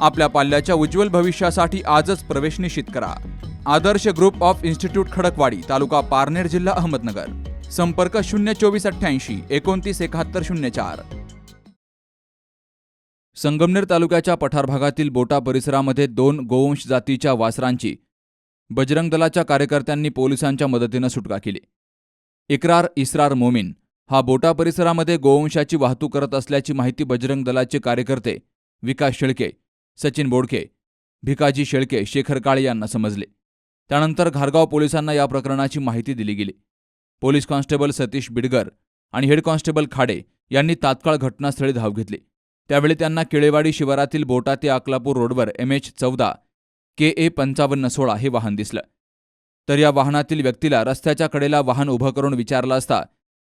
आपल्या पाल्याच्या उज्ज्वल भविष्यासाठी आजच प्रवेश निश्चित करा. Adarsh group of institute Khadakwadi taluka Parner जिल्हा अहमदनगर. संपर्क शून्य चोवीस अठ्ठ्याऐंशी एकोणतीस एकाहत्तर शून्य चार. संगमनेर तालुक्याच्या पठार भागातील बोटा परिसरामध्ये दोन गोवंश जातीच्या वासरांची बजरंग दलाच्या कार्यकर्त्यांनी पोलिसांच्या मदतीनं सुटका केली. इक्रार इस्रार मोमीन हा बोटा परिसरामध्ये गोवंशाची वाहतूक करत असल्याची माहिती बजरंग दलाचे कार्यकर्ते विकास शेळके सचिन बोडके भिकाजी शेळके शेखर काळे यांना समजले. त्यानंतर घारगाव पोलिसांना या प्रकरणाची माहिती दिली गेली. पोलीस कॉन्स्टेबल सतीश बिडगर आणि हेड कॉन्स्टेबल खाडे यांनी तात्काळ घटनास्थळी धाव घेतली. त्यावेळी त्यांना केळेवाडी शिवारातील बोटा ते अकलापूर रोडवर एम एच चौदा के ए पंचावन्न सोळा हे वाहन दिसलं. तर या वाहनातील व्यक्तीला रस्त्याच्या कडेला वाहन उभं करून विचारलं असता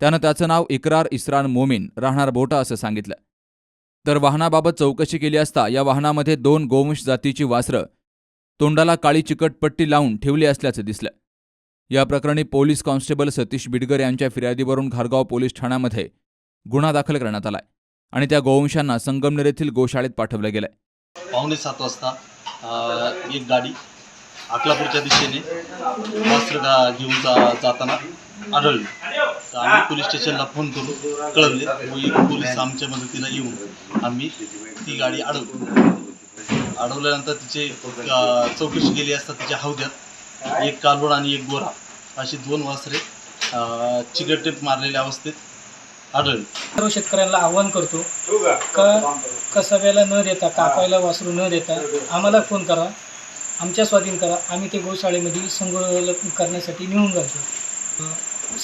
त्यानं त्याचं नाव इक्रार इस्रान मोमीन राहणार बोटा असं सांगितलं. तर वाहनाबाबत चौकशी केली असता या वाहनामध्ये दोन गोवंश जातीची वासरं तोंडाला काळी चिकट पट्टी लावून ठेवली असल्याचं दिसलं. या प्रकरणी पोलीस कॉन्स्टेबल सतीश बिडगर यांच्या फिर्यादीवरून घारगाव पोलीस ठाण्यामध्ये गुन्हा दाखल करण्यात आलाय आणि त्या गोवंशांना संगमनेर येथील गोशाळेत पाठवलं गेलंय. पावणे सात वाजता एक गाडी अकलापूरच्या दिशेने वस्त्र घेऊन जाताना आढळली. तर आम्ही पोलीस स्टेशनला फोन करून कळवले. व पोलीस आमच्या मदतीला येऊन आम्ही ती गाडी अडवली अडवल्यानंतर तिचे चौकशी केली असता तिच्या हौद्यात एक कालवड आणि एक गोरा अशी दोन वासरे चिकटेप मारलेल्या अवस्थेत आढळली. सर्व शेतकऱ्यांना आव्हान करतो का कसब्याला न देता कापायला वासरू न देता आम्हाला फोन करा आमच्या स्वाधीन करा. आम्ही ते गोशाळेमध्ये संगोपन करण्यासाठी निघून जायचो.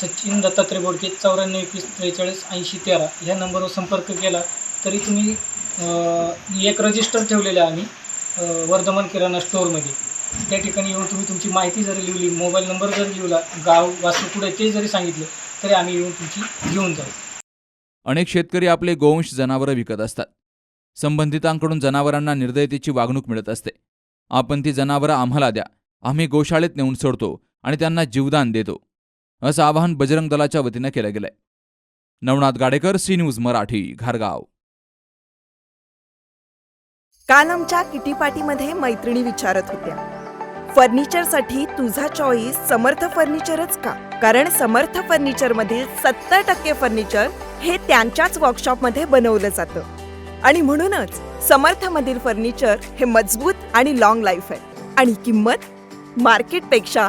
सचिन दत्तात्रय बोडके चौऱ्याण्णव एकवीस त्रेचाळीस ऐंशी तेरा ह्या नंबरवर संपर्क केला तरी तुम्ही एक रजिस्टर ठेवलेलं आहे आम्ही वर्धमान किराणा स्टोअरमध्ये त्या ठिकाणी येऊन तुम्ही तुमची माहिती जरी लिहिली मोबाईल नंबर जरी लिहिला गाव वास्तू कुठे ते जरी सांगितलं तरी आम्ही येऊन तुमची घेऊन जाऊ. अनेक शेतकरी आपले गोवंश जनावरं विकत असतात. संबंधितांकडून जनावरांना निर्दयतेची वागणूक मिळत असते. आपण ती जनावरं आम्हाला द्या. आम्ही गोशाळेत नेऊन सोडतो आणि त्यांना जीवदान देतो. असं आवाहन बजरंग दलाच्या वतीनं केलं गेलंय. नवनाथ गाडेकर सी न्यूज मराठी घारगाव. काल आमच्या किटी पार्टीमध्ये मैत्रिणी विचारत होत्या. फर्निचरसाठी तुझा चॉईस समर्थ फर्निचरच का? कारण समर्थ फर्निचर मधील सत्तर टक्के फर्निचर हे त्यांच्याच वर्कशॉपमध्ये बनवलं जातं. आणि म्हणूनच समर्थ मधील फर्निचर हे मजबूत आणि लॉंग लाईफ आहे. आणि किंमत मार्केटपेक्षा